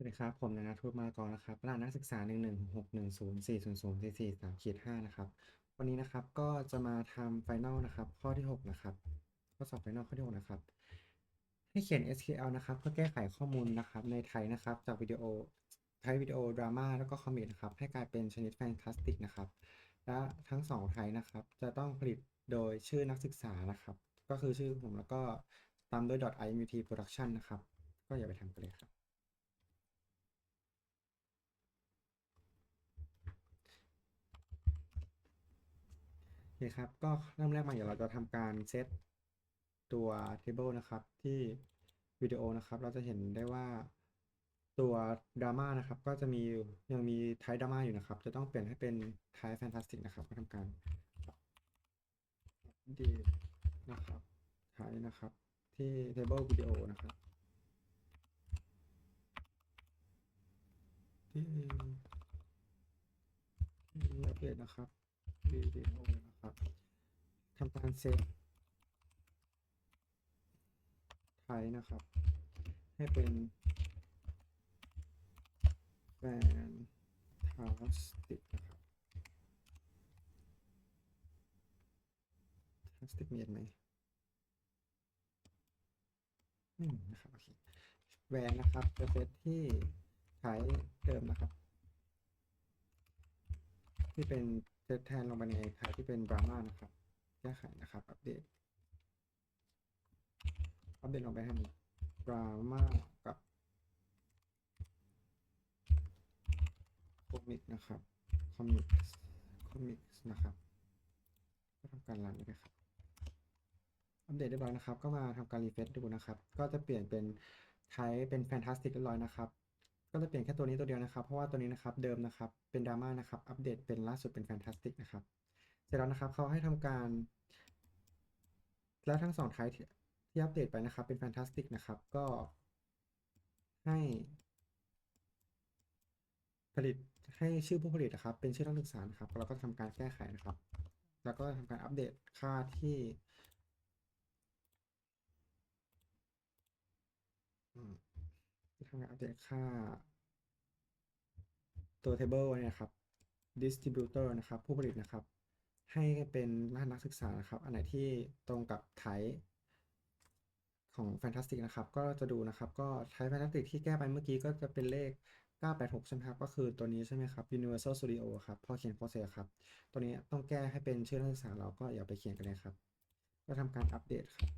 สวัสดีครับ ผมนายณัฐทูตมากรนะครับรหัสนักศึกษา 1 1 6 1 0 4 0 0 4 4 3ขีด5นะครับ วันนี้นะครับก็จะมาทำไฟนอลนะครับ ข้อที่ 6 นะครับ ข้อสอบไฟนอลข้อที่ 6 นะครับ ให้เขียน SQL นะครับ เพื่อแก้ไขข้อมูลนะครับ ในไทยนะครับ จากวิดีโอไทยวิดีโอดราม่าแล้วก็คอมิกนะครับ ให้กลายเป็นชนิดแฟนตาสติกนะครับ และทั้งสองไทยนะครับ จะต้องผลิตโดยชื่อนักศึกษานะครับ ก็คือชื่อผมแล้วก็ตามด้วย .imut production นะครับ ก็อย่าไปทำกันเลยครับ โอเคครับก็เริ่มแรกมาเดี๋ยวเราจะทำการเซตตัว table นะครับ ที่วิดีโอนะครับเราจะเห็นได้ว่าตัวดราม่านะครับก็จะมียังมีไทดราม่าอยู่นะครับ จะต้องเปลี่ยนให้เป็นไทแฟนตาสติกนะครับก็ทำการดีนะครับไทนะครับที่ table วิดีโอนะครับที่ที่อัปเดตนะครับวิดีโอนะ ทำการเซตไทยนะครับ ให้เป็นแฟนทาสติกนะครับทาสติกมีไหมไม่มีนะครับโอเคแวนนะครับจะเซตที่ไทยเดิมนะครับ ที่เป็นเซตแทนลงไปในไทยที่เป็นดราม่านะครับ แก้ไขนะครับ อัปเดต อัปเดตลงไปให้ดราม่ากับคอมิกนะครับคอมิกคอมิกนะครับก็ทำการรันด้วยครับ อัปเดตเรียบร้อยนะครับ ก็มาทำการรีเฟรชดูนะครับ ก็จะเปลี่ยนเป็นไทยเป็นแฟนตาสติกเรียบร้อยนะครับก็จะเปลี่ยนแค่ตัวนี้ตัวเดียวนะครับ เพราะว่าตัวนี้นะครับเดิมนะครับเป็นดราม่านะครับ อัปเดตเป็นล่าสุดเป็นแฟนตาสติกนะครับ เสร็จแล้วนะครับเขาให้ทำการ แล้วทั้งสองทยที่ที่อัปเดตไปนะครับ เป็นแฟนตาสติกนะครับก็ให้ผลิตให้ชื่อผู้ผลิตนะครับ เป็นชื่อนักศึกษานะครับแล้วก็ทำการแก้ไขนะครับ แล้วก็ทำการอัปเดตค่าที่ทำการอัปเดตค่า ตัว table เนี่ยครับ distributor นะครับ ผู้ผลิตนะครับ ให้เป็นรหัสนักศึกษานะครับ อันไหนที่ตรงกับไทป์ของ Fantastic นะครับ ก็จะดูนะครับ ก็ไทป์ Fantastic ที่แก้ไปเมื่อกี้ก็จะเป็นเลข 986 ใช่ไหมครับ ก็คือตัวนี้ใช่ไหมครับ Universal Studio ครับ พอเขียน process ครับ ตัวนี้ต้องแก้ให้เป็นชื่อนักศึกษาเราก็อย่าไปเขียนกันเลยครับ ก็ทำการอัปเดตครับ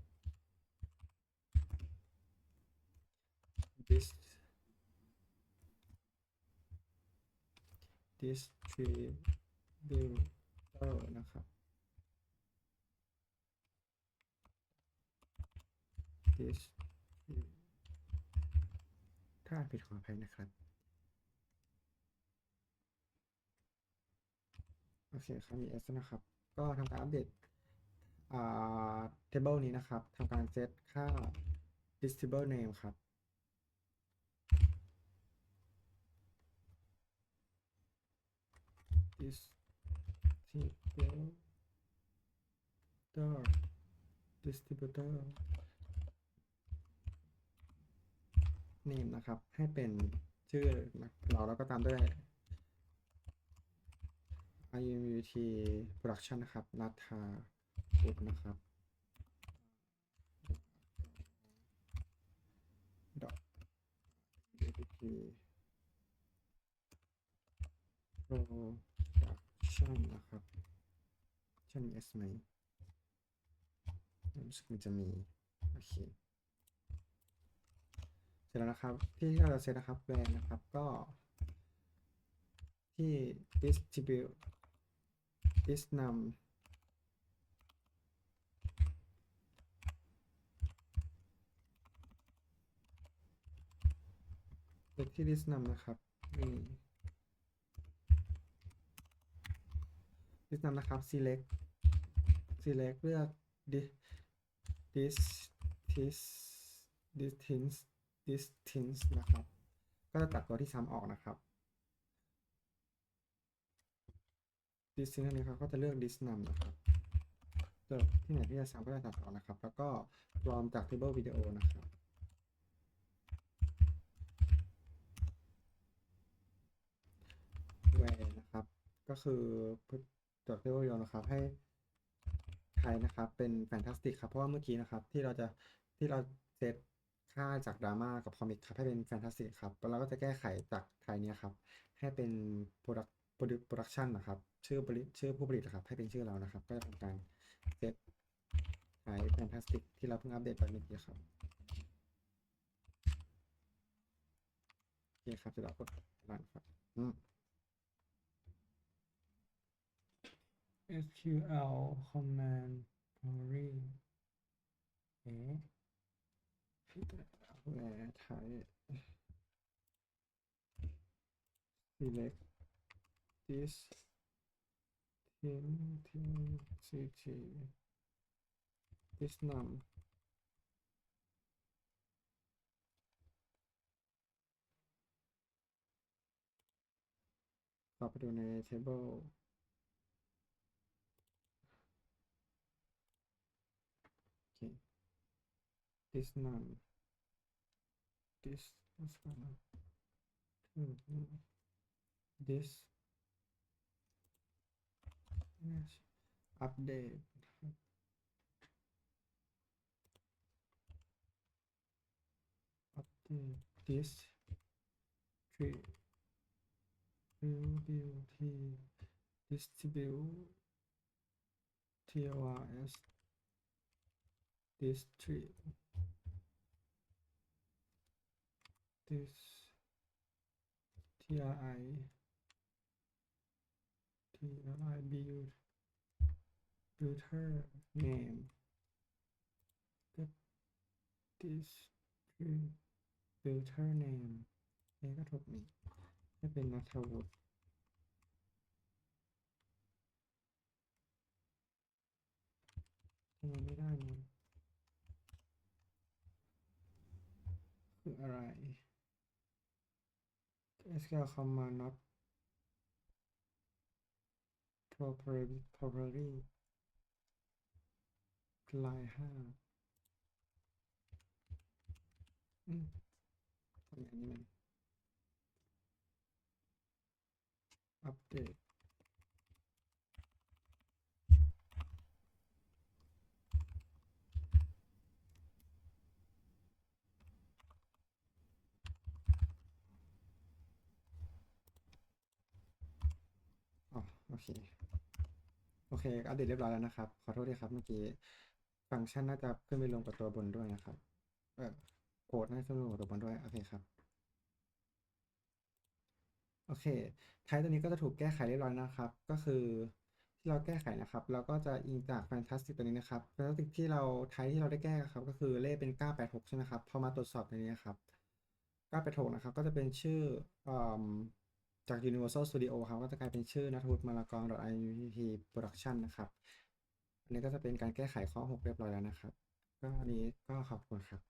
this อร์นะครับ this ถ้าอ่านผิดขออภัยนะครับ โอเคครับ มี S นะครับ ก็ทำการอัปเดตอ่า table นี้นะครับทำการเซตค่า distributable name ครับ distributor distributor name นะครับ ให้เป็นชื่อเราแล้วก็ตามด้วย IMUT production นะครับนัทธาพุทธนะครับ dot UT production นะครับใช่มี S ไหมรู้สึกมันจะมี โอเค เสร็จแล้วนะครับ ที่เราจะเซตนะครับแบรนด์นะครับก็ ที่ distribute dis num เซตที่ dis num นะครับนี่ ลิสต์นำนะครับ select select เลือก this this distance distance นะครับ ก็จะตัดตัวที่ซ้ำออกนะครับ distance นี้ครับก็จะเลือก this นำนนะครับเจอที่ไหนที่จะซ้ำก็จะตัดออกนะครับ แล้วก็ปลอมจาก table video นะครับแวร์นะครับ ก็คือ จดเรียบร้อยนะครับ ให้ไทยนะครับ เป็นแฟนตาสติกครับ เพราะว่าเมื่อกี้นะครับ ที่เราจะที่เราเซตค่าจากดราม่ากับคอมิกครับให้เป็นแฟนตาสติกครับแล้วเราก็จะแก้ไขจากไทยเนี้ยครับ ให้เป็นโปรดักโปรดักชันนะครับ ชื่อบริชื่อผู้ผลิตนะครับ ให้เป็นชื่อเรานะครับ ก็จะทำการเซตขายแฟนตาสติกที่เราเพิ่งอัปเดตไปเมื่อกี้ครับโอเคครับจะเรากดรันครับอืม SQL command query เอ๊ะผิดแล้วแหละไทย select this team team cg this num เราไปดูใน table โอเค this num this this one hmm, this yes update นะครับ update this tree build build t distribute tors this tree this tri tri build builder name get this tree builder name เองก็ถูกนี่ให้เป็นนัทวุฒิทำไมไม่ได้มัน อะไร SQL command not properly properly ลายห้าอืมทำอย่างนี้มันอัปเดต อ๋อ โอเค โอเค อัปเดตเรียบร้อยแล้วนะครับ ขอโทษด้วยครับเมื่อกี้ฟังก์ชันน่าจะขึ้นไปรวมกับตัวบนด้วยนะครับ เออโคดน่าจะขึ้นไปรวมกับตัวบนด้วย โอเคครับ โอเคไทป์ตัวนี้ก็จะถูกแก้ไขเรียบร้อยนะครับ ก็คือที่เราแก้ไขนะครับ เราก็จะอิงจาก Fantastic ตัวนี้นะครับ Fantastic ที่เราไทป์ที่เราได้แก้ครับ ก็คือเลขเป็น986ใช่ไหมครับ พอมาตรวจสอบในนี้ครับ986นะครับ ก็จะเป็นชื่ออ จาก Universal Studio ครับก็จะกลายเป็นชื่อนัทวุฒิมารากร .iup production นะครับ อันนี้ก็จะเป็นการแก้ไขข้อ 6 เรียบร้อยแล้วนะครับ ก็อันนี้ก็ขอบคุณครับ